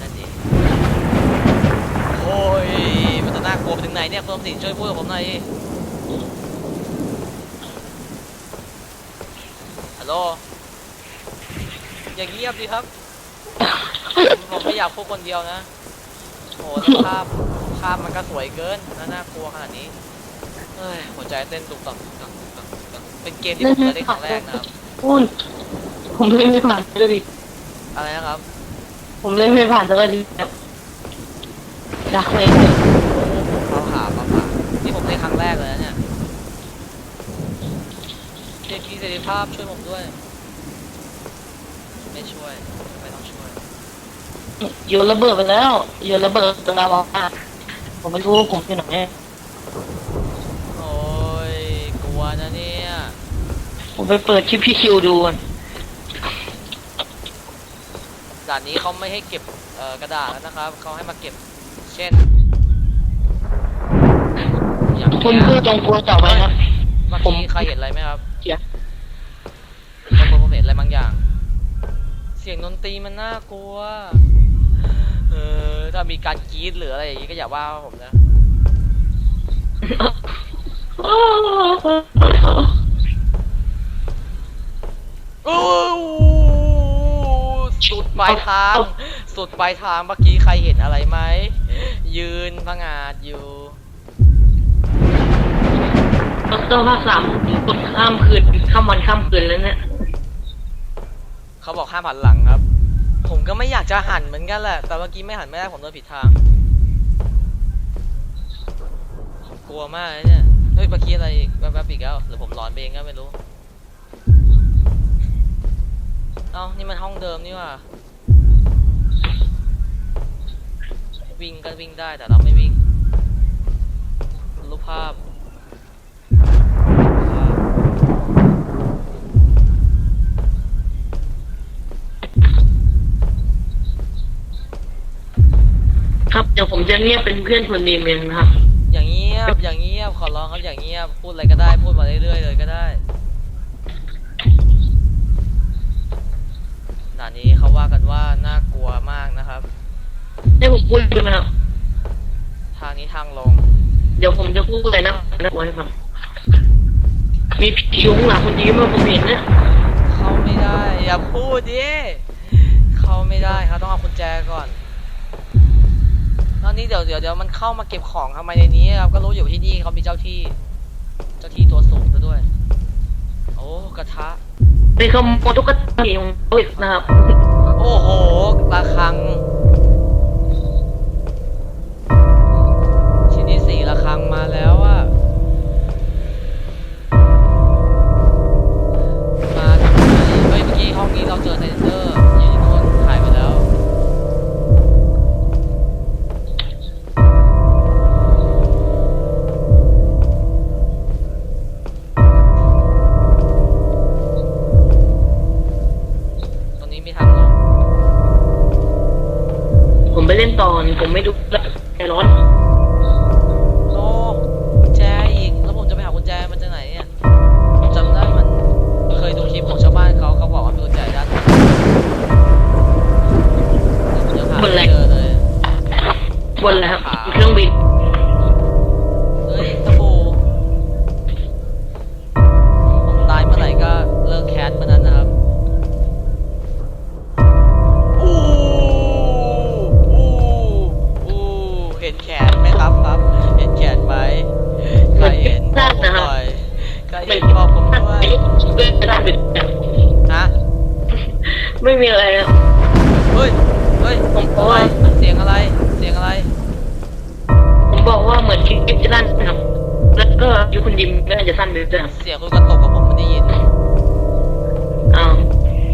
นั่นเองโอ้ยมันจะน่ากลัวไปถึงไหนเนี่ยคุณสมศรีช่วยพูดกับผมหน่อยฮัลโหลอย่างเงียบดีครับ ผมไม่อยากพูดคนเดียวนะโอ้สภาพภาพมันก็สวยเกินน่าน่ากลัวขนาดนี้เฮ้ยหัวใจเต้นตุกตักตุกตักตักเป็นเกมที่ผมเคเล่นครั้งแรกนะครับอุ้ยผมเล่นไม่ผ่านเลยดิอะไรนะครับ ผมเล่นไม่ผ่านสักทีแบบดักเลยเขาหาเขาหานี่ผมเล่นครั้งแรกเลยนะเนี่ยเจพีเสรีภาพช่วยผมด้วย ไม่ช่วย ไม่ต้องช่วย โยนระเบิดไปแล้ว โยนระเบิดตรงลาวาผมไม่รู้ว่าผมอยู่ไหนโอ้ยกลัวนะเนี่ย ผมไปเปิดคลิปพี่คิวดูก่อน ด่านนี้เขาไม่ให้เก็บเอ่อกระดาษแล้วนะครับเขาให้มาเก็บ เช่นอย่างคุณเนี้คือยจงกลัวต่อไปครับเมื่อผมกี้ใครเห็นอะไรไหมครับเสียบางคนผมเห็นอะไรบางอย่าง เสียงดนตรีมันน่ากลัว เออ ถ้ามีการกรี๊ดหรืออะไรอย่างนี้ก็อย่าว่าผมนะายทาง สุดปลายทางเมื่อกี้ใครเห็นอะไรไหม ยืนพงาดอยู่ ดอกเตอรภาคสามกดข้ามคืนข้ามวันข้ามคืนแล้วเนี่ยเขาบอกห้ามหันหลังครับ ผมก็ไม่อยากจะหันเหมือนกันแหละ แต่เมื่อกี้ไม่หันไม่ได้ผมเดินผิดทาง ผมกลัวมากเลยเนี่ย เฮ้ยเมื่อกี้อะไรอีกแวบๆอีกแล้ว หรือผมหลอนไปเองก็ไม่รู้ เอ้านี่มันห้องเดิมนี่หว่า วิ่งก็วิ่งได้แต่เราไม่วิ่ง รูปภาพรูปภาพครับเดี๋ยวผมจะเรียกเป็นเพื่อนคนดีเองนะครับ อย่างเงียบอย่างเงียบขอร้องครับอย่างเงียบพูดอะไรก็ได้พูดมาเรื่อยๆเลยก็ได้หนานี้เขาว่ากันว่าน่ากลัวมากนะครับ ให้ผมพูดใช่ไหมครับ ทางนี้ทางลง เดี๋ยวผมจะพูดอะไรนะนะไว้ครับมีผียุงหลังคนดีมาผมเห็นเนี่ยเข้าไม่ได้ อย่าพูดดิเข้าไม่ได้ครับต้องเอากุญแจก่อนตอนนี้เดี๋ยวเดี๋ยวเดี๋ยวมันเข้ามาเก็บของทำไมในนี้ครับก็รู้อยู่ที่นี่เขามีเจ้าที่ เจ้าที่ตัวสูงซะด้วย โอ้กระทะไปขโมยตุ๊กตาผีของเขาอีกนะครับ โอ้โหระฆัง อนผมไม่ดูแล้วใจร้อนโอ้กุญแจอีก แล้วผมจะไปหากุญแจมันจากไหนเนี่ยผมจำได้มันเคยดูคลิปของชาวบ้านเขาเขาบอกว่ามีกุญแจด้านหลังเดี๋ยวผมจะหาไม่เจอเลยบนแล้ว ใครเห็นบอกผมด้วยเล่นได้เป็นฮะไม่มีอะไรแล้วเฮ้ยเฮ้ยผมเพอะราะไรว่าเสียงอะไร เสียงอะไร ผมบอกว่าเหมือนคลิปจะลั่นนะครับแล้วก็ยุคคุณดิมก็อาจจะสั้นไปด้วยครับเสียงคุณกระตกกับผมไม่ได้ยินอ้าว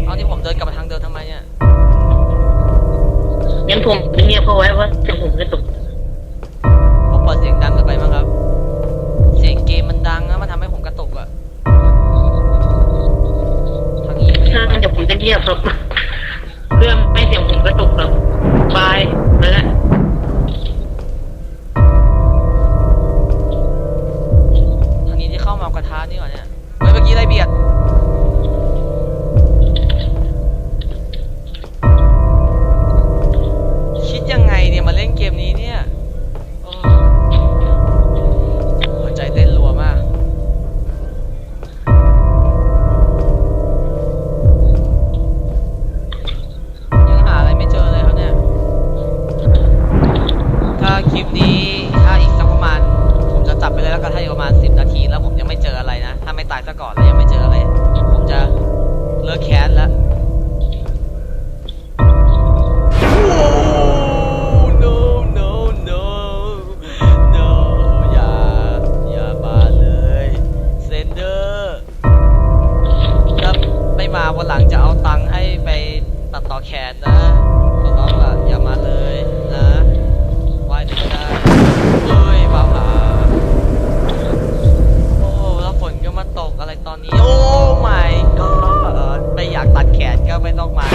เอาที่ผมเดินกลับมาทางเดิมทำไมเนี่ยงั้นผมเงียบเขาไว้ว่าเสียงผมกระตุก ใช่ประมาณสิบนาทีแล้วผมยังไม่เจออะไรนะ ถ้าไม่ตายซะก่อนแล้วยังไม่เจออะไร ผมจะเลิกแคสแล้ววันหลังจะเอาตังค์ให้ไปตัดต่อแขนนะ ไม่ต้องมา